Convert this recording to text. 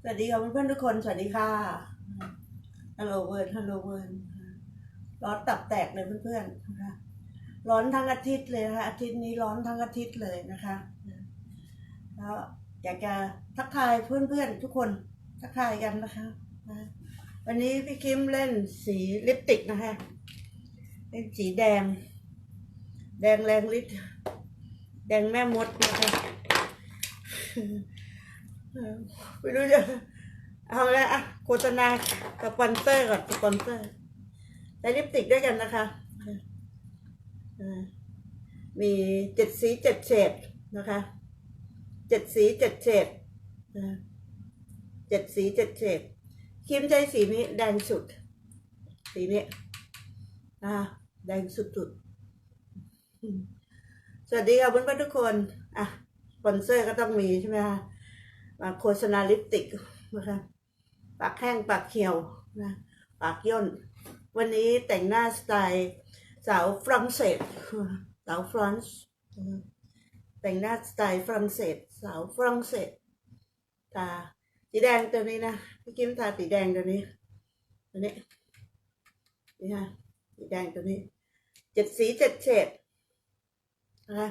สวัสดีค่ะเพื่อนๆทุกคน สวัสดีค่ะ ฮัลโหลเวิร์ดฮัลโหลเวิร์ดร้อนตับแตกเลยเพื่อนๆนะคะ ร้อนทั้งอาทิตย์เลยนะคะอาทิตย์นี้ร้อนทั้งอาทิตย์เลยนะคะ แล้วอยากจะทักทายเพื่อนๆทุกคนทักทายกันนะคะวันนี้พี่คิมเล่นสีลิปติกนะคะ เล่นสีแดง แดงแรงฤทธิ์แดงแม่มดนะคะ ไม่รู้จะเอาละอะโฆษณาสปอนเซอร์ก่อนสปอนเซอร์ใช้ลิปสติกด้วยกันนะคะมีเจ็ดสีเจ็ดเฉดนะคะเจ็ดสีเจ็ดเฉดเจ็ดสีเจ็ดเฉดคิมใช้สีนี้แดงสุด สีนี้อ่าแดงสุดๆอืมสวัสดีค่ะเพื่อนๆทุกคน อะสปอนเซอร์ก็ต้องมีใช่ไหมคะ โฆษณาลิปติกนะคะปากแห้งปากเขียวนะปากย่น วันนี้แต่งหน้าสไตล์สาวฝรั่งเศสสาวฟรานซ์แต่งหน้าสไตล์ฝรั่งเศสสาวฝรั่งเศสตาสีแดงตัวนี้นะพี่กิมทาสีแดงตัวนี้ตัวนี้นี่ค่ะสีแดงตัวนี้เจ็ดสีเจ็ดเฉดนะคะ